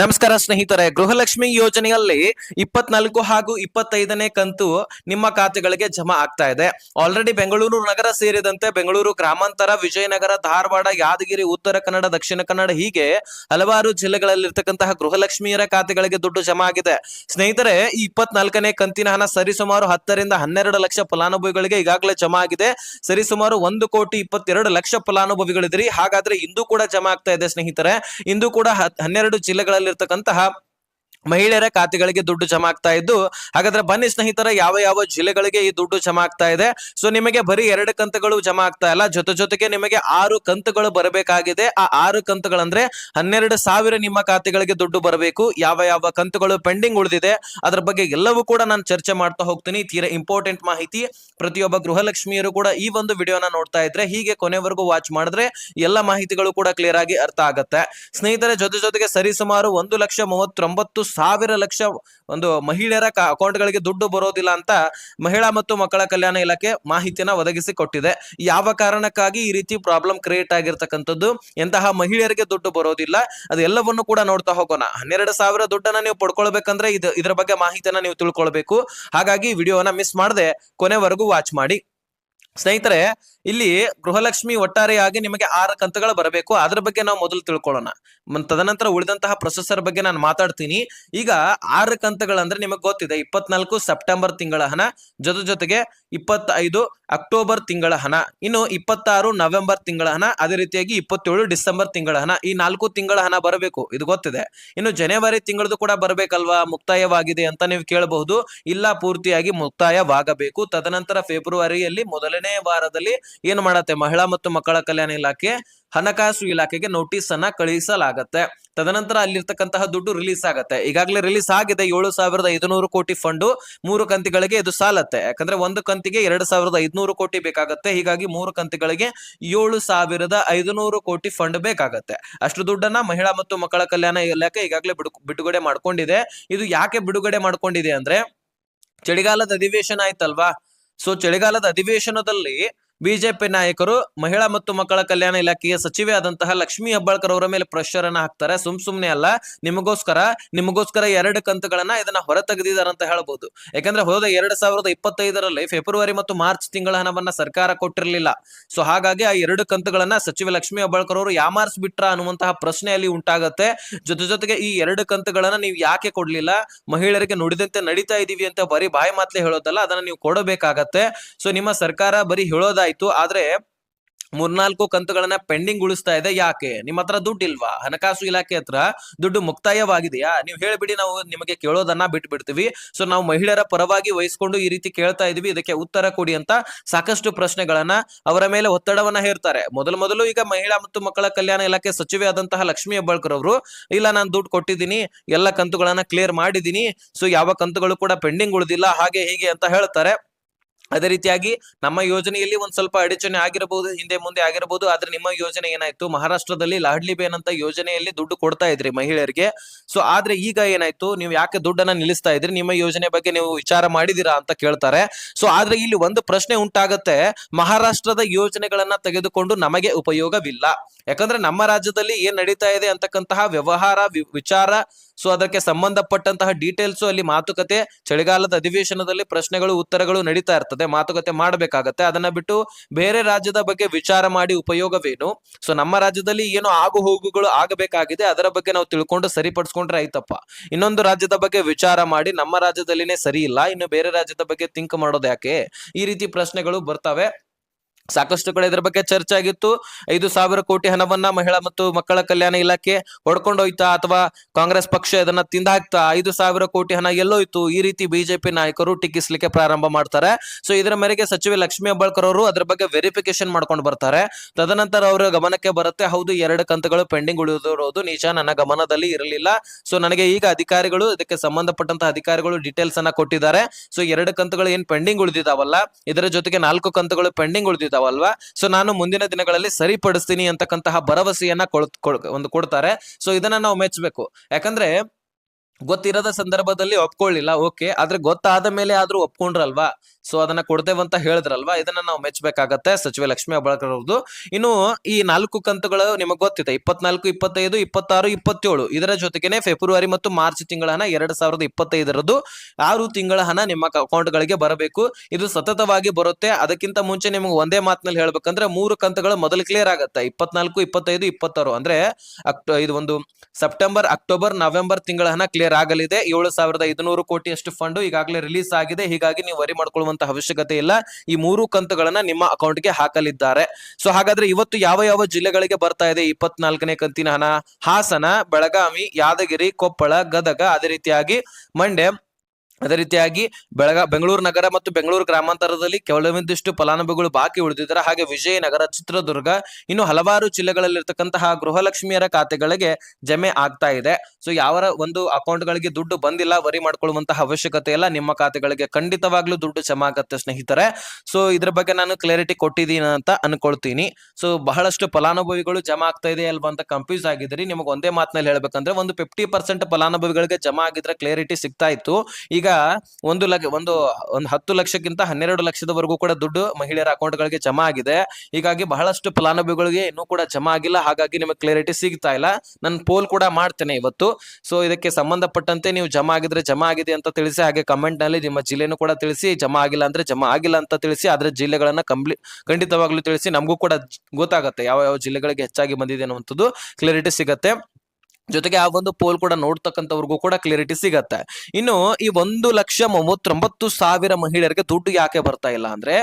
ನಮಸ್ಕಾರ ಸ್ನೇಹಿತರೆ, ಗೃಹಲಕ್ಷ್ಮಿ ಯೋಜನೆಯಲ್ಲಿ ಇಪ್ಪತ್ನಾಲ್ಕು ಹಾಗೂ ಇಪ್ಪತ್ತೈದನೇ ಕಂತು ನಿಮ್ಮ ಖಾತೆಗಳಿಗೆ ಜಮಾ ಆಗ್ತಾ ಇದೆ. ಆಲ್ರೆಡಿ ಬೆಂಗಳೂರು ನಗರ ಸೇರಿದಂತೆ ಬೆಂಗಳೂರು ಗ್ರಾಮಾಂತರ, ವಿಜಯನಗರ, ಧಾರವಾಡ, ಯಾದಗಿರಿ, ಉತ್ತರ ಕನ್ನಡ, ದಕ್ಷಿಣ ಕನ್ನಡ ಹೀಗೆ ಹಲವಾರು ಜಿಲ್ಲೆಗಳಲ್ಲಿರ್ತಕ್ಕಂತಹ ಗೃಹಲಕ್ಷ್ಮಿಯರ ಖಾತೆಗಳಿಗೆ ದುಡ್ಡು ಜಮಾ ಆಗಿದೆ. ಸ್ನೇಹಿತರೆ, ಈ ಇಪ್ಪತ್ನಾಲ್ಕನೇ ಕಂತಿನ ಹಣ ಸರಿಸುಮಾರು ಹತ್ತರಿಂದ ಹನ್ನೆರಡು ಲಕ್ಷ ಫಲಾನುಭವಿಗಳಿಗೆ ಈಗಾಗಲೇ ಜಮಾ ಆಗಿದೆ. ಸರಿಸುಮಾರು ಒಂದು ಕೋಟಿ ಇಪ್ಪತ್ತೆರಡು ಲಕ್ಷ ಫಲಾನುಭವಿಗಳಿದ್ರಿ ಹಾಗಾದ್ರೆ ಇಂದು ಕೂಡ ಜಮಾ ಆಗ್ತಾ ಇದೆ ಸ್ನೇಹಿತರೆ. ಇಂದು ಕೂಡ ಹನ್ನೆರಡು ಹನ್ನೆರಡು ಜಿಲ್ಲೆಗಳಲ್ಲಿರ್ತಕ್ಕಂತಹ ಮಹಿಳೆಯರ ಖಾತೆಗಳಿಗೆ ದುಡ್ಡು ಜಮಾ ಆಗ್ತಾ ಇದ್ದು, ಹಾಗಾದ್ರೆ ಬನ್ನಿ ಸ್ನೇಹಿತರ, ಯಾವ ಯಾವ ಜಿಲ್ಲೆಗಳಿಗೆ ಈ ದುಡ್ಡು ಜಮಾ ಆಗ್ತಾ ಇದೆ? ಸೊ ನಿಮಗೆ ಬರೀ ಎರಡು ಕಂತುಗಳು ಜಮಾ ಆಗ್ತಾ ಇಲ್ಲ. ಜೊತೆ ಜೊತೆಗೆ ನಿಮಗೆ ಆರು ಕಂತುಗಳು ಬರಬೇಕಾಗಿದೆ. ಆ ಆರು ಕಂತುಗಳಂದ್ರೆ ಹನ್ನೆರಡು ಸಾವಿರ ನಿಮ್ಮ ಖಾತೆಗಳಿಗೆ ದುಡ್ಡು ಬರಬೇಕು. ಯಾವ ಯಾವ ಕಂತುಗಳು ಪೆಂಡಿಂಗ್ ಉಳಿದಿದೆ, ಅದ್ರ ಬಗ್ಗೆ ಎಲ್ಲವೂ ಕೂಡ ನಾನು ಚರ್ಚೆ ಮಾಡ್ತಾ ಹೋಗ್ತೀನಿ. ತೀರಾ ಇಂಪಾರ್ಟೆಂಟ್ ಮಾಹಿತಿ. ಪ್ರತಿಯೊಬ್ಬ ಗೃಹಲಕ್ಷ್ಮಿಯರು ಕೂಡ ಈ ಒಂದು ವಿಡಿಯೋನ ನೋಡ್ತಾ ಇದ್ರೆ ಹೀಗೆ ಕೊನೆವರೆಗೂ ವಾಚ್ ಮಾಡಿದ್ರೆ ಎಲ್ಲ ಮಾಹಿತಿಗಳು ಕೂಡ ಕ್ಲಿಯರ್ ಆಗಿ ಅರ್ಥ ಆಗತ್ತೆ. ಸ್ನೇಹಿತರೆ, ಜೊತೆ ಜೊತೆಗೆ ಸರಿಸುಮಾರು ಒಂದು ಲಕ್ಷ ಮೂವತ್ತೊಂಬತ್ತು ಸಾವಿರ ಲಕ್ಷ ಒಂದು ಮಹಿಳೆಯರ ಅಕೌಂಟ್ಗಳಿಗೆ ದುಡ್ಡು ಬರೋದಿಲ್ಲ ಅಂತ ಮಹಿಳಾ ಮತ್ತು ಮಕ್ಕಳ ಕಲ್ಯಾಣ ಇಲಾಖೆ ಮಾಹಿತಿಯನ್ನ ಒದಗಿಸಿ ಕೊಟ್ಟಿದೆ. ಯಾವ ಕಾರಣಕ್ಕಾಗಿ ಈ ರೀತಿ ಪ್ರಾಬ್ಲಮ್ ಕ್ರಿಯೇಟ್ ಆಗಿರ್ತಕ್ಕಂಥದ್ದು? ಎಂತಹ ಮಹಿಳೆಯರಿಗೆ ದುಡ್ಡು ಬರೋದಿಲ್ಲ? ಅದೆಲ್ಲವನ್ನು ಕೂಡ ನೋಡ್ತಾ ಹೋಗೋಣ. ಹನ್ನೆರಡು ಸಾವಿರ ದುಡ್ಡನ್ನ ನೀವು ಪಡ್ಕೊಳ್ಬೇಕಂದ್ರೆ ಇದು ಇದರ ಬಗ್ಗೆ ಮಾಹಿತಿಯನ್ನ ನೀವು ತಿಳ್ಕೊಳ್ಬೇಕು. ಹಾಗಾಗಿ ವಿಡಿಯೋನ ಮಿಸ್ ಮಾಡದೆ ಕೊನೆವರೆಗೂ ವಾಚ್ ಮಾಡಿ. ಸ್ನೇಹಿತರೆ, ಇಲ್ಲಿ ಗೃಹಲಕ್ಷ್ಮಿ ಒಟ್ಟಾರೆಯಾಗಿ ನಿಮಗೆ ಆರು ಕಂತುಗಳು ಬರಬೇಕು. ಅದ್ರ ಬಗ್ಗೆ ನಾವು ಮೊದಲು ತಿಳ್ಕೊಳ್ಳೋಣ. ತದನಂತರ ಉಳಿದಂತಹ ಪ್ರೊಸೆಸರ್ ಬಗ್ಗೆ ನಾನು ಮಾತಾಡ್ತೀನಿ. ಈಗ ಆರು ಕಂತುಗಳಂದ್ರೆ ನಿಮಗೆ ಗೊತ್ತಿದೆ, ಇಪ್ಪತ್ನಾಲ್ಕು ಸೆಪ್ಟೆಂಬರ್ ತಿಂಗಳ ಹಣ, ಜೊತೆ ಜೊತೆಗೆ ಇಪ್ಪತ್ತೈದು ಅಕ್ಟೋಬರ್ ತಿಂಗಳ ಹಣ, ಇನ್ನು ಇಪ್ಪತ್ತಾರು ನವೆಂಬರ್ ತಿಂಗಳ ಹಣ, ಅದೇ ರೀತಿಯಾಗಿ ಇಪ್ಪತ್ತೇಳು ಡಿಸೆಂಬರ್ ತಿಂಗಳ ಹಣ, ಈ ನಾಲ್ಕು ತಿಂಗಳ ಹಣ ಬರಬೇಕು, ಇದು ಗೊತ್ತಿದೆ. ಇನ್ನು ಜನವರಿ ತಿಂಗಳದು ಕೂಡ ಬರಬೇಕಲ್ವಾ? ಮುಕ್ತಾಯವಾಗಿದೆ ಅಂತ ನೀವು ಕೇಳಬಹುದು. ಇಲ್ಲ, ಪೂರ್ತಿಯಾಗಿ ಮುಕ್ತಾಯವಾಗಬೇಕು. ತದನಂತರ ಫೆಬ್ರವರಿಯಲ್ಲಿ ಮೊದಲನೇ ವಾರದಲ್ಲಿ ಏನು ಮಾಡತ್ತೆ? ಮಹಿಳಾ ಮತ್ತು ಮಕ್ಕಳ ಕಲ್ಯಾಣ ಇಲಾಖೆ, ಹಣಕಾಸು ಇಲಾಖೆಗೆ ನೋಟಿಸ್ ಅನ್ನ ಕಳುಹಿಸಲಾಗತ್ತೆ ತದನಂತರ ಅಲ್ಲಿರ್ತಕ್ಕಂತಹ ದುಡ್ಡು ರಿಲೀಸ್ ಆಗತ್ತೆ. ಈಗಾಗಲೇ ರಿಲೀಸ್ ಆಗಿದೆ. ಏಳು ಸಾವಿರದ ಐದುನೂರು ಕೋಟಿ ಫಂಡು ಮೂರು ಕಂತಿಗಳಿಗೆ ಇದು ಸಾಲತ್ತೆ. ಯಾಕಂದ್ರೆ ಒಂದು ಕಂತಿಗೆ ಎರಡು ಸಾವಿರದ ಐದುನೂರು ಕೋಟಿ ಬೇಕಾಗತ್ತೆ. ಹೀಗಾಗಿ ಮೂರು ಕಂತಿಗಳಿಗೆ ಏಳು ಸಾವಿರದ ಐದುನೂರು ಕೋಟಿ ಫಂಡ್ ಬೇಕಾಗತ್ತೆ. ಅಷ್ಟು ದುಡ್ಡನ್ನ ಮಹಿಳಾ ಮತ್ತು ಮಕ್ಕಳ ಕಲ್ಯಾಣ ಇಲಾಖೆ ಈಗಾಗಲೇ ಬಿಡು, ಬಿಡುಗಡೆ ಮಾಡ್ಕೊಂಡಿದೆ. ಇದು ಯಾಕೆ ಬಿಡುಗಡೆ ಮಾಡ್ಕೊಂಡಿದೆ ಅಂದ್ರೆ, ಚಳಿಗಾಲದ ಅಧಿವೇಶನ ಆಯ್ತಲ್ವಾ? ಸೊ ಚಳಿಗಾಲದ ಅಧಿವೇಶನದಲ್ಲಿ ಬಿಜೆಪಿ ನಾಯಕರು ಮಹಿಳಾ ಮತ್ತು ಮಕ್ಕಳ ಕಲ್ಯಾಣ ಇಲಾಖೆಯ ಸಚಿವೆ ಆದಂತಹ ಲಕ್ಷ್ಮಿ ಹೆಬ್ಬಾಳ್ಕರ್ ಅವರ ಮೇಲೆ ಪ್ರೆಷರ್ ಅನ್ನ ಹಾಕ್ತಾರೆ. ಸುಮ್ ಸುಮ್ನೆ ಅಲ್ಲ, ನಿಮಗೋಸ್ಕರ ನಿಮಗೋಸ್ಕರ ಎರಡು ಕಂತುಗಳನ್ನ ಇದನ್ನ ಹೊರ ತೆಗೆದಿದ್ದಾರೆ ಅಂತ ಹೇಳಬಹುದು ಯಾಕಂದ್ರೆ ಹೋದ ಎರಡ್ ಸಾವಿರದ ಇಪ್ಪತ್ತೈದರಲ್ಲಿ ಫೆಬ್ರವರಿ ಮತ್ತು ಮಾರ್ಚ್ ತಿಂಗಳ ಹಣವನ್ನ ಸರ್ಕಾರ ಕೊಟ್ಟಿರಲಿಲ್ಲ. ಸೊ ಹಾಗಾಗಿ ಆ ಎರಡು ಕಂತುಗಳನ್ನ ಸಚಿವೆ ಲಕ್ಷ್ಮಿ ಹೆಬ್ಬಾಳ್ಕರ್ ಅವರು ಯಾಮಾರಿಸ್ಬಿಟ್ರ ಅನ್ನುವಂತಹ ಪ್ರಶ್ನೆ ಅಲ್ಲಿ ಉಂಟಾಗತ್ತೆ. ಜೊತೆ ಜೊತೆಗೆ ಈ ಎರಡು ಕಂತುಗಳನ್ನ ನೀವು ಯಾಕೆ ಕೊಡ್ಲಿಲ್ಲ? ಮಹಿಳೆಯರಿಗೆ ನುಡಿದಂತೆ ನಡೀತಾ ಇದೀವಿ ಅಂತ ಬರೀ ಬಾಯಿ ಮಾತ್ಲೆ ಹೇಳೋದಲ್ಲ, ಅದನ್ನ ನೀವು ಕೊಡಬೇಕಾಗತ್ತೆ. ಸೊ ನಿಮ್ಮ ಸರ್ಕಾರ ಬರೀ ಹೇಳೋದಾಯ್ತು. ಆದ್ರೆ ಮೂರ್ನಾಲ್ಕು ಕಂತುಗಳನ್ನ ಪೆಂಡಿಂಗ್ ಉಳಿಸ್ತಾ ಇದೆ ಯಾಕೆ? ನಿಮ್ಮ ಹತ್ರ ದುಡ್ಡು ಇಲ್ವಾ ಹಣಕಾಸು ಇಲಾಖೆ ಹತ್ರ ದುಡ್ಡು ಮುಕ್ತಾಯವಾಗಿದೆಯಾ? ನೀವು ಹೇಳ್ಬಿಡಿ, ನಾವು ನಿಮಗೆ ಕೇಳೋದನ್ನ ಬಿಟ್ಬಿಡ್ತೀವಿ. ಸೊ ನಾವು ಮಹಿಳೆಯರ ಪರವಾಗಿ ವಹಿಸ್ಕೊಂಡು ಈ ರೀತಿ ಕೇಳ್ತಾ ಇದೀವಿ. ಇದಕ್ಕೆ ಉತ್ತರ ಕೊಡಿ ಅಂತ ಸಾಕಷ್ಟು ಪ್ರಶ್ನೆಗಳನ್ನ ಅವರ ಮೇಲೆ ಒತ್ತಡವನ್ನ ಹೇರ್ತಾರೆ. ಮೊದಲು ಮೊದಲು ಈಗ ಮಹಿಳಾ ಮತ್ತು ಮಕ್ಕಳ ಕಲ್ಯಾಣ ಇಲಾಖೆ ಸಚಿವೆ ಆದಂತಹ ಲಕ್ಷ್ಮೀ ಹೆಬ್ಬಾಳ್ಕರ್ ಅವರು, ಇಲ್ಲ, ನಾನು ದುಡ್ಡು ಕೊಟ್ಟಿದ್ದೀನಿ. ಎಲ್ಲ ಕಂತುಗಳನ್ನ ಕ್ಲಿಯರ್ ಮಾಡಿದ್ದೀನಿ. ಸೊ ಯಾವ ಕಂತುಗಳು ಕೂಡ ಪೆಂಡಿಂಗ್ ಉಳಿದಿಲ್ಲ. ಹಾಗೆ ಹೀಗೆ ಅಂತ ಹೇಳ್ತಾರೆ. ಅದೇ ರೀತಿಯಾಗಿ ನಮ್ಮ ಯೋಜನೆಯಲ್ಲಿ ಒಂದ್ ಸ್ವಲ್ಪ ಅಡಚಣೆ ಆಗಿರಬಹುದು, ಹಿಂದೆ ಮುಂದೆ ಆಗಿರಬಹುದು, ಆದ್ರೆ ನಿಮ್ಮ ಯೋಜನೆ ಏನಾಯ್ತು? ಮಹಾರಾಷ್ಟ್ರದಲ್ಲಿ ಲಾಡ್ಲಿ ಬೇನ್ ಅಂತ ಯೋಜನೆಯಲ್ಲಿ ದುಡ್ಡು ಕೊಡ್ತಾ ಇದ್ರಿ ಮಹಿಳೆಯರಿಗೆ. ಸೊ ಆದ್ರೆ ಈಗ ಏನಾಯ್ತು? ನೀವು ಯಾಕೆ ದುಡ್ಡನ್ನ ನಿಲ್ಲಿಸ್ತಾ ಇದ್ರಿ? ನಿಮ್ಮ ಯೋಜನೆ ಬಗ್ಗೆ ನೀವು ವಿಚಾರ ಮಾಡಿದಿರಾ ಅಂತ ಕೇಳ್ತಾರೆ. ಸೊ ಆದ್ರೆ ಇಲ್ಲಿ ಒಂದು ಪ್ರಶ್ನೆ ಉಂಟಾಗತ್ತೆ. ಮಹಾರಾಷ್ಟ್ರದ ಯೋಜನೆಗಳನ್ನ ತೆಗೆದುಕೊಂಡು ನಮಗೆ ಉಪಯೋಗವಿಲ್ಲ. ಯಾಕಂದ್ರೆ ನಮ್ಮ ರಾಜ್ಯದಲ್ಲಿ ಏನ್ ನಡೀತಾ ಇದೆ ಅಂತಕ್ಕಂತಹ ವ್ಯವಹಾರ ವಿಚಾರ ಸೊ ಅದಕ್ಕೆ ಸಂಬಂಧಪಟ್ಟಂತಹ ಡೀಟೇಲ್ಸ್ ಅಲ್ಲಿ ಮಾತುಕತೆ, ಚಳಿಗಾಲದ ಅಧಿವೇಶನದಲ್ಲಿ ಪ್ರಶ್ನೆಗಳು, ಉತ್ತರಗಳು ನಡೀತಾ ಇರ್ತದೆ. ಮಾತುಕತೆ ಮಾಡಬೇಕಾಗತ್ತೆ. ಅದನ್ನ ಬಿಟ್ಟು ಬೇರೆ ರಾಜ್ಯದ ಬಗ್ಗೆ ವಿಚಾರ ಮಾಡಿ ಉಪಯೋಗವೇನು? ಸೊ ನಮ್ಮ ರಾಜ್ಯದಲ್ಲಿ ಏನು ಆಗು ಹೋಗುಗಳು ಆಗಬೇಕಾಗಿದೆ. ಅದರ ಬಗ್ಗೆ ನಾವು ತಿಳ್ಕೊಂಡು ಸರಿಪಡಿಸ್ಕೊಂಡ್ರೆ ಆಯ್ತಪ್ಪ. ಇನ್ನೊಂದು ರಾಜ್ಯದ ಬಗ್ಗೆ ವಿಚಾರ ಮಾಡಿ, ನಮ್ಮ ರಾಜ್ಯದಲ್ಲಿನೇ ಸರಿ ಇಲ್ಲ. ಇನ್ನು ಬೇರೆ ರಾಜ್ಯದ ಬಗ್ಗೆ ಥಿಂಕ್ ಮಾಡೋದು ಯಾಕೆ? ಈ ರೀತಿ ಪ್ರಶ್ನೆಗಳು ಬರ್ತವೆ. ಸಾಕಷ್ಟು ಕಡೆ ಇದ್ರ ಬಗ್ಗೆ ಚರ್ಚೆ ಆಗಿತ್ತು. ಐದು ಸಾವಿರ ಕೋಟಿ ಹಣವನ್ನ ಮಹಿಳಾ ಮತ್ತು ಮಕ್ಕಳ ಕಲ್ಯಾಣ ಇಲಾಖೆ ಹೊಡ್ಕೊಂಡೋಯ್ತಾ ಅಥವಾ ಕಾಂಗ್ರೆಸ್ ಪಕ್ಷ ಇದನ್ನ ತಿಂದಾಕ್ತಾ ಐದು ಸಾವಿರ ಕೋಟಿ ಹಣ ಎಲ್ಲೋಯ್ತು ಈ ರೀತಿ ಬಿಜೆಪಿ ನಾಯಕರು ಟೀಕಿಸ್ಲಿಕ್ಕೆ ಪ್ರಾರಂಭ ಮಾಡ್ತಾರೆ. ಸೊ ಇದರ ಮೇರೆಗೆ ಸಚಿವೆ ಲಕ್ಷ್ಮೀ ಹೆಬ್ಬಾಳ್ಕರ್ ಅವರು ಅದ್ರ ಬಗ್ಗೆ ವೆರಿಫಿಕೇಶನ್ ಮಾಡ್ಕೊಂಡು ಬರ್ತಾರೆ. ತದನಂತರ ಅವರ ಗಮನಕ್ಕೆ ಬರುತ್ತೆ, ಹೌದು ಎರಡು ಕಂತುಗಳು ಪೆಂಡಿಂಗ್ ಉಳಿದಿರೋದು ನಿಜ, ನನ್ನ ಗಮನದಲ್ಲಿ ಇರಲಿಲ್ಲ. ಸೊ ನನಗೆ ಈಗ ಅಧಿಕಾರಿಗಳು, ಇದಕ್ಕೆ ಸಂಬಂಧಪಟ್ಟಂತಹ ಅಧಿಕಾರಿಗಳು ಡೀಟೇಲ್ಸ್ ಅನ್ನ ಕೊಟ್ಟಿದ್ದಾರೆ. ಸೊ ಎರಡು ಕಂತುಗಳು ಏನ್ ಪೆಂಡಿಂಗ್ ಉಳಿದಿದಾವಲ್ಲ, ಇದರ ಜೊತೆಗೆ ನಾಲ್ಕು ಕಂತುಗಳು ಪೆಂಡಿಂಗ್ ಉಳಿದಿದಾವಲ್ವಾ ಸೊ ನಾನು ಮುಂದಿನ ದಿನಗಳಲ್ಲಿ ಸರಿಪಡಿಸ್ತೀನಿ ಅಂತಕ್ಕಂತಹ ಭರವಸೆಯನ್ನ ಒಂದು ಕೊಡ್ತಾರೆ. ಸೊ ಇದನ್ನ ನಾವು ಮೆಚ್ಚಬೇಕು ಯಾಕಂದ್ರೆ ಗೊತ್ತಿರದ ಸಂದರ್ಭದಲ್ಲಿ ಒಪ್ಕೊಳ್ಳಿಲ್ಲ, ಓಕೆ. ಆದ್ರೆ ಗೊತ್ತಾದ ಮೇಲೆ ಆದ್ರೂ ಒಪ್ಕೊಂಡ್ರಲ್ವಾ? ಸೊ ಅದನ್ನ ಕೊಡ್ತೇವಂತ ಹೇಳಿದ್ರಲ್ವಾ? ಇದನ್ನ ನಾವು ಮೆಚ್ಚಬೇಕಾಗತ್ತೆ ಸಚಿವ ಲಕ್ಷ್ಮೀ ಹೆಬ್ಬಾಳ್ಕರ್ ಅವ್ರದ್ದು. ಇನ್ನು ಈ ನಾಲ್ಕು ಕಂತುಗಳು ನಿಮಗೆ ಗೊತ್ತಿದೆ. ಇಪ್ಪತ್ನಾಲ್ಕು, ಇಪ್ಪತ್ತೈದು, ಇಪ್ಪತ್ತಾರು, ಇಪ್ಪತ್ತೇಳು. ಇದರ ಜೊತೆಗೇನೆ ಫೆಬ್ರವರಿ ಮತ್ತು ಮಾರ್ಚ್ ತಿಂಗಳ ಹಣ ಎರಡ್ ಸಾವಿರದ ಇಪ್ಪತ್ತೈದರದ್ದು ಆರು ತಿಂಗಳ ಹಣ ನಿಮ್ಮ ಅಕೌಂಟ್ಗಳಿಗೆ ಬರಬೇಕು. ಇದು ಸತತವಾಗಿ ಬರುತ್ತೆ. ಅದಕ್ಕಿಂತ ಮುಂಚೆ ನಿಮಗೆ ಒಂದೇ ಮಾತಿನಲ್ಲಿ ಹೇಳ್ಬೇಕಂದ್ರೆ ಮೂರು ಕಂತುಗಳು ಮೊದಲು ಕ್ಲಿಯರ್ ಆಗುತ್ತೆ. ಇಪ್ಪತ್ನಾಲ್ಕು, ಇಪ್ಪತ್ತೈದು, ಇಪ್ಪತ್ತಾರು. ಅಂದ್ರೆ ಅಕ್ಟೋ ಇದು ಒಂದು ಸೆಪ್ಟೆಂಬರ್, ಅಕ್ಟೋಬರ್, ನವೆಂಬರ್ ತಿಂಗಳ ಹಣ ಆಗಲಿದೆ. ಏಳು ಸಾವಿರದ ಐದುನೂರು ಕೋಟಿಯಷ್ಟು ಫಂಡ್ ಈಗಾಗಲೇ ರಿಲೀಸ್ ಆಗಿದೆ. ಹೀಗಾಗಿ ನೀವು ವರಿ ಮಾಡ್ಕೊಳ್ಳುವಂತಹ ಅವಶ್ಯಕತೆ ಇಲ್ಲ. ಈ ಮೂರು ಕಂತುಗಳನ್ನ ನಿಮ್ಮ ಅಕೌಂಟ್ಗೆ ಹಾಕಲಿದ್ದಾರೆ. ಸೊ ಹಾಗಾದ್ರೆ ಇವತ್ತು ಯಾವ ಯಾವ ಜಿಲ್ಲೆಗಳಿಗೆ ಬರ್ತಾ ಇದೆ? ಇಪ್ಪತ್ನಾಲ್ಕನೇ ಕಂತಿನ ಹಣ, ಹಾಸನ, ಬೆಳಗಾವಿ, ಯಾದಗಿರಿ, ಕೊಪ್ಪಳ, ಗದಗ, ಅದೇ ರೀತಿಯಾಗಿ ಮಂಡ್ಯ ಅದೇ ರೀತಿಯಾಗಿ ಬೆಳಗ, ಬೆಂಗಳೂರು ನಗರ ಮತ್ತು ಬೆಂಗಳೂರು ಗ್ರಾಮಾಂತರದಲ್ಲಿ ಕೆಲವೊಂದಿಷ್ಟು ಫಲಾನುಭವಿಗಳು ಬಾಕಿ ಉಳಿದಿದ್ದಾರೆ. ಹಾಗೆ ವಿಜಯನಗರ, ಚಿತ್ರದುರ್ಗ, ಇನ್ನು ಹಲವಾರು ಜಿಲ್ಲೆಗಳಲ್ಲಿರ್ತಕ್ಕಂತಹ ಗೃಹಲಕ್ಷ್ಮಿಯರ ಖಾತೆಗಳಿಗೆ ಜಮೆ ಆಗ್ತಾ ಇದೆ. ಸೊ ಯಾವ ಒಂದು ಅಕೌಂಟ್ಗಳಿಗೆ ದುಡ್ಡು ಬಂದಿಲ್ಲ, ವರಿ ಮಾಡ್ಕೊಳ್ಳುವಂತಹ ಅವಶ್ಯಕತೆ ಇಲ್ಲ, ನಿಮ್ಮ ಖಾತೆಗಳಿಗೆ ಖಂಡಿತವಾಗ್ಲೂ ದುಡ್ಡು ಜಮಾ ಆಗತ್ತೆ ಸ್ನೇಹಿತರೆ. ಸೊ ಇದ್ರ ಬಗ್ಗೆ ನಾನು ಕ್ಲಾರಿಟಿ ಕೊಟ್ಟಿದ್ದೀನಿ ಅಂತ ಅನ್ಕೊಳ್ತೀನಿ. ಸೊ ಬಹಳಷ್ಟು ಫಲಾನುಭವಿಗಳು ಜಮಾ ಆಗ್ತಾ ಇದೆ ಅಲ್ವಾ ಅಂತ ಕನ್ಫ್ಯೂಸ್ ಆಗಿದ್ರಿ ನಿಮಗೆ ಒಂದೇ ಮಾತಿನಲ್ಲಿ ಹೇಳ್ಬೇಕಂದ್ರೆ ಒಂದು ಫಿಫ್ಟಿ ಪರ್ಸೆಂಟ್ ಫಲಾನುಭವಿಗಳಿಗೆ ಜಮಾ ಆಗಿದ್ರೆ ಕ್ಲಾರಿಟಿ ಸಿಗ್ತಾ ಇತ್ತು. ಈಗ ಒಂದು ಲಕ್ಷ ಒಂದು ಒಂದು ಹತ್ತು ಲಕ್ಷಕ್ಕಿಂತ ಹನ್ನೆರಡು ಲಕ್ಷದವರೆಗೂ ಕೂಡ ದುಡ್ಡು ಮಹಿಳೆಯರ ಅಕೌಂಟ್ಗಳಿಗೆ ಜಮಾ ಆಗಿದೆ. ಹೀಗಾಗಿ ಬಹಳಷ್ಟು ಫಲಾನುಭವಿಗಳಿಗೆ ಇನ್ನೂ ಕೂಡ ಜಮಾ ಆಗಿಲ್ಲ. ಹಾಗಾಗಿ ನಿಮಗೆ ಕ್ಲಾರಿಟಿ ಸಿಗ್ತಾ ಇಲ್ಲ. ನಾನು ಪೋಲ್ ಕೂಡ ಮಾಡ್ತೇನೆ ಇವತ್ತು. ಸೊ ಇದಕ್ಕೆ ಸಂಬಂಧಪಟ್ಟಂತೆ ನೀವು ಜಮಾ ಆಗಿದ್ರೆ ಜಮಾ ಆಗಿದೆ ಅಂತ ತಿಳಿಸಿ, ಹಾಗೆ ಕಮೆಂಟ್ನಲ್ಲಿ ನಿಮ್ಮ ಜಿಲ್ಲೆನೂ ಕೂಡ ತಿಳಿಸಿ, ಜಮಾ ಆಗಿಲ್ಲ ಅಂದ್ರೆ ಜಮಾ ಆಗಿಲ್ಲ ಅಂತ ತಿಳಿಸಿ ಅದರ ಜಿಲ್ಲೆಗಳನ್ನ ಕಂಪ್ಲೀಟ್ ಖಂಡಿತವಾಗ್ಲೂ ತಿಳಿಸಿ, ನಮಗೂ ಕೂಡ ಗೊತ್ತಾಗುತ್ತೆ ಯಾವ ಯಾವ ಜಿಲ್ಲೆಗಳಿಗೆ ಹೆಚ್ಚಾಗಿ ಬಂದಿದೆ ಅನ್ನುವಂಥದ್ದು. ಕ್ಲಾರಿಟಿ ಸಿಗತ್ತೆ. ಜೊತೆಗೆ ಆ ಒಂದು ಪೋಲ್ ಕೂಡ ನೋಡ್ತಕ್ಕಂಥವ್ರಿಗೂ ಕೂಡ ಕ್ಲಿಯರಿಟಿ ಸಿಗತ್ತೆ. ಇನ್ನು ಈ ಒಂದು ಲಕ್ಷ ಮೂವತ್ತೊಂಬತ್ತು ಸಾವಿರ ಮಹಿಳೆಯರಿಗೆ ದುಡ್ಡು ಯಾಕೆ ಬರ್ತಾ ಇಲ್ಲ ಅಂದ್ರೆ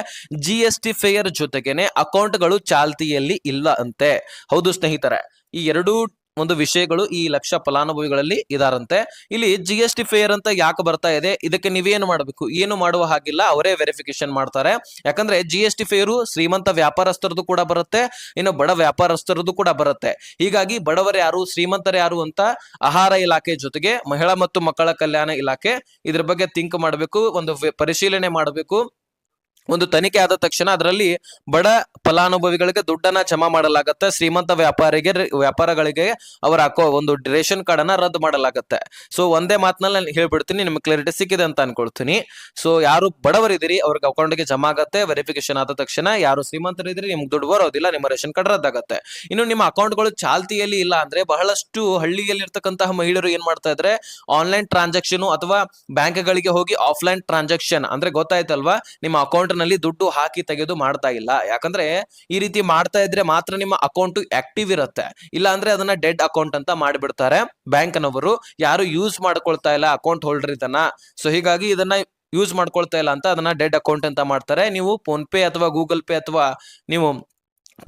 ಜಿ ಎಸ್ ಟಿ ಫೇಯರ್ ಜೊತೆಗೇನೆ ಅಕೌಂಟ್ಗಳು ಚಾಲ್ತಿಯಲ್ಲಿ ಇಲ್ಲ ಅಂತೆ. ಹೌದು ಸ್ನೇಹಿತರೆ, ಈ ಎರಡೂ ಒಂದು ವಿಷಯಗಳು ಈ ಲಕ್ಷ ಫಲಾನುಭವಿಗಳಲ್ಲಿ ಇದಾರಂತೆ. ಇಲ್ಲಿ ಜಿ ಎಸ್ ಟಿ ಫೇರ್ ಅಂತ ಯಾಕೆ ಬರ್ತಾ ಇದೆ? ಇದಕ್ಕೆ ನೀವೇನು ಮಾಡಬೇಕು? ಏನು ಮಾಡುವ ಹಾಗಿಲ್ಲ, ಅವರೇ ವೆರಿಫಿಕೇಶನ್ ಮಾಡ್ತಾರೆ. ಯಾಕಂದ್ರೆ ಜಿ ಎಸ್ ಟಿ ಫೇರು ಶ್ರೀಮಂತ ವ್ಯಾಪಾರಸ್ಥರದ್ದು ಕೂಡ ಬರುತ್ತೆ, ಇನ್ನು ಬಡ ವ್ಯಾಪಾರಸ್ಥರದ್ದು ಕೂಡ ಬರುತ್ತೆ. ಹೀಗಾಗಿ ಬಡವರು ಯಾರು, ಶ್ರೀಮಂತರು ಯಾರು ಅಂತ ಆಹಾರ ಇಲಾಖೆ ಜೊತೆಗೆ ಮಹಿಳಾ ಮತ್ತು ಮಕ್ಕಳ ಕಲ್ಯಾಣ ಇಲಾಖೆ ಇದ್ರ ಬಗ್ಗೆ ಥಿಂಕ್ ಮಾಡಬೇಕು, ಒಂದು ಪರಿಶೀಲನೆ ಮಾಡಬೇಕು. ಒಂದು ತನಿಖೆ ಆದ ತಕ್ಷಣ ಅದರಲ್ಲಿ ಬಡ ಫಲಾನುಭವಿಗಳಿಗೆ ದುಡ್ಡನ್ನ ಜಮಾ ಮಾಡಲಾಗತ್ತೆ. ಶ್ರೀಮಂತ ವ್ಯಾಪಾರಿಗೆ, ವ್ಯಾಪಾರಗಳಿಗೆ ಅವರ ಹಾಕೋ ಒಂದು ರೇಷನ್ ಕಾರ್ಡ್ ಅನ್ನ ರದ್ದು ಮಾಡಲಾಗತ್ತೆ. ಸೊ, ಒಂದೇ ಮಾತಿನಲ್ಲಿ ನಾನು ಹೇಳ್ಬಿಡ್ತೀನಿ, ನಿಮ್ಗೆ ಕ್ಲಾರಿಟಿ ಸಿಕ್ಕಿದೆ ಅಂತ ಅನ್ಕೊಳ್ತೀನಿ. ಸೊ, ಯಾರು ಬಡವರಿದ್ದೀರಿ, ಅವ್ರಿಗೆ ಅಕೌಂಟ್ಗೆ ಜಮಾ ಆಗತ್ತೆ ವೆರಿಫಿಕೇಶನ್ ಆದ ತಕ್ಷಣ ಯಾರು ಶ್ರೀಮಂತರಿದ್ದೀರಿ, ನಿಮ್ಗೆ ದುಡ್ಡು ಬರೋದಿಲ್ಲ, ನಿಮ್ಮ ರೇಷನ್ ಕಾರ್ಡ್ ರದ್ದಾಗತ್ತೆ. ಇನ್ನು ನಿಮ್ಮ ಅಕೌಂಟ್ಗಳು ಚಾಲ್ತಿಯಲ್ಲಿ ಇಲ್ಲ ಅಂದ್ರೆ ಬಹಳಷ್ಟು ಹಳ್ಳಿಯಲ್ಲಿ ಇರ್ತಕ್ಕಂತಹ ಮಹಿಳೆಯರು ಏನ್ ಮಾಡ್ತಾ ಇದ್ರೆ, ಆನ್ಲೈನ್ ಟ್ರಾನ್ಸಾಕ್ಷನ್ ಅಥವಾ ಬ್ಯಾಂಕ್ಗಳಿಗೆ ಹೋಗಿ ಆಫ್ಲೈನ್ ಟ್ರಾನ್ಸಾಕ್ಷನ್ ಅಂದ್ರೆ ಗೊತ್ತಾಯ್ತಲ್ವಾ, ನಿಮ್ಮ ಅಕೌಂಟ್ ನಲ್ಲಿ ದುಡ್ಡು ಹಾಕಿ ತೆಗೆದು ಮಾಡ್ತಾ ಇಲ್ಲ. ಯಾಕಂದ್ರೆ ಈ ರೀತಿ ಮಾಡ್ತಾ ಇದ್ರೆ ಮಾತ್ರ ನಿಮ್ಮ ಅಕೌಂಟ್ ಆಕ್ಟಿವ್ ಇರುತ್ತೆ. ಇಲ್ಲ ಅಂದ್ರೆ ಅದನ್ನ ಡೆಡ್ ಅಕೌಂಟ್ ಅಂತ ಮಾಡಿಬಿಡ್ತಾರೆ ಬ್ಯಾಂಕ್ನವರು. ಯಾರು ಯೂಸ್ ಮಾಡ್ಕೊಳ್ತಾ ಇಲ್ಲ ಅಕೌಂಟ್ ಹೋಲ್ಡರ್ ಇದನ್ನ. ಸೊ ಹೀಗಾಗಿ ಇದನ್ನ ಯೂಸ್ ಮಾಡ್ಕೊಳ್ತಾ ಇಲ್ಲ ಅಂತ ಅದನ್ನ ಡೆಡ್ ಅಕೌಂಟ್ ಅಂತ ಮಾಡ್ತಾರೆ. ನೀವು ಫೋನ್ ಪೇ ಅಥವಾ ಗೂಗಲ್ ಪೇ ಅಥವಾ ನೀವು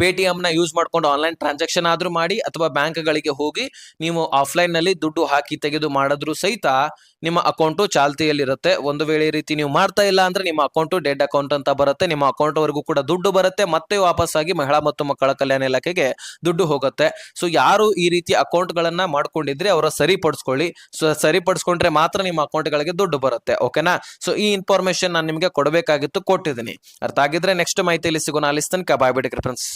ಪೇಟಿಎಂ ನ ಯೂಸ್ ಮಾಡ್ಕೊಂಡು ಆನ್ಲೈನ್ ಟ್ರಾನ್ಸಾಕ್ಷನ್ ಆದ್ರೂ ಮಾಡಿ ಅಥವಾ ಬ್ಯಾಂಕ್ಗಳಿಗೆ ಹೋಗಿ ನೀವು ಆಫ್ಲೈನ್ನಲ್ಲಿ ದುಡ್ಡು ಹಾಕಿ ತೆಗೆದು ಮಾಡಿದ್ರು ಸಹಿತ ನಿಮ್ಮ ಅಕೌಂಟು ಚಾಲ್ತಿಯಲ್ಲಿರುತ್ತೆ. ಒಂದು ವೇಳೆ ರೀತಿ ನೀವು ಮಾಡ್ತಾ ಇಲ್ಲ ಅಂದ್ರೆ ನಿಮ್ಮ ಅಕೌಂಟು ಡೆಡ್ ಅಕೌಂಟ್ ಅಂತ ಬರುತ್ತೆ. ನಿಮ್ಮ ಅಕೌಂಟ್ ವರೆಗೂ ಕೂಡ ದುಡ್ಡು ಬರುತ್ತೆ. ಮತ್ತೆ ವಾಪಸ್ ಆಗಿ ಮಹಿಳಾ ಮತ್ತು ಮಕ್ಕಳ ಕಲ್ಯಾಣ ಇಲಾಖೆಗೆ ದುಡ್ಡು ಹೋಗುತ್ತೆ. ಸೊ ಯಾರು ಈ ರೀತಿ ಅಕೌಂಟ್ ಗಳನ್ನ ಮಾಡ್ಕೊಂಡಿದ್ರೆ ಅವರ ಸರಿಪಡಿಸ್ಕೊಳ್ಳಿ. ಸೊ ಸರಿಪಡಿಸ್ಕೊಂಡ್ರೆ ಮಾತ್ರ ನಿಮ್ಮ ಅಕೌಂಟ್ ಗಳಿಗೆ ದುಡ್ಡು ಬರುತ್ತೆ. ಓಕೆನಾ ಸೊ ಈ ಇನ್ಫಾರ್ಮೇಶನ್ ನಾನು ನಿಮಗೆ ಕೊಡಬೇಕಾಗಿತ್ತು, ಕೊಟ್ಟಿದ್ದೀನಿ. ಅರ್ಥ ಆಗಿದ್ರೆ ನೆಕ್ಸ್ಟ್ ಮಾಹಿತಿಯಲ್ಲಿ ಸಿಗೋಣ. ಅಲ್ಲಿಸ್ತನಕ. ಬಾಯ್ ಬಿಡಿ ಫ್ರೆಂಡ್ಸ್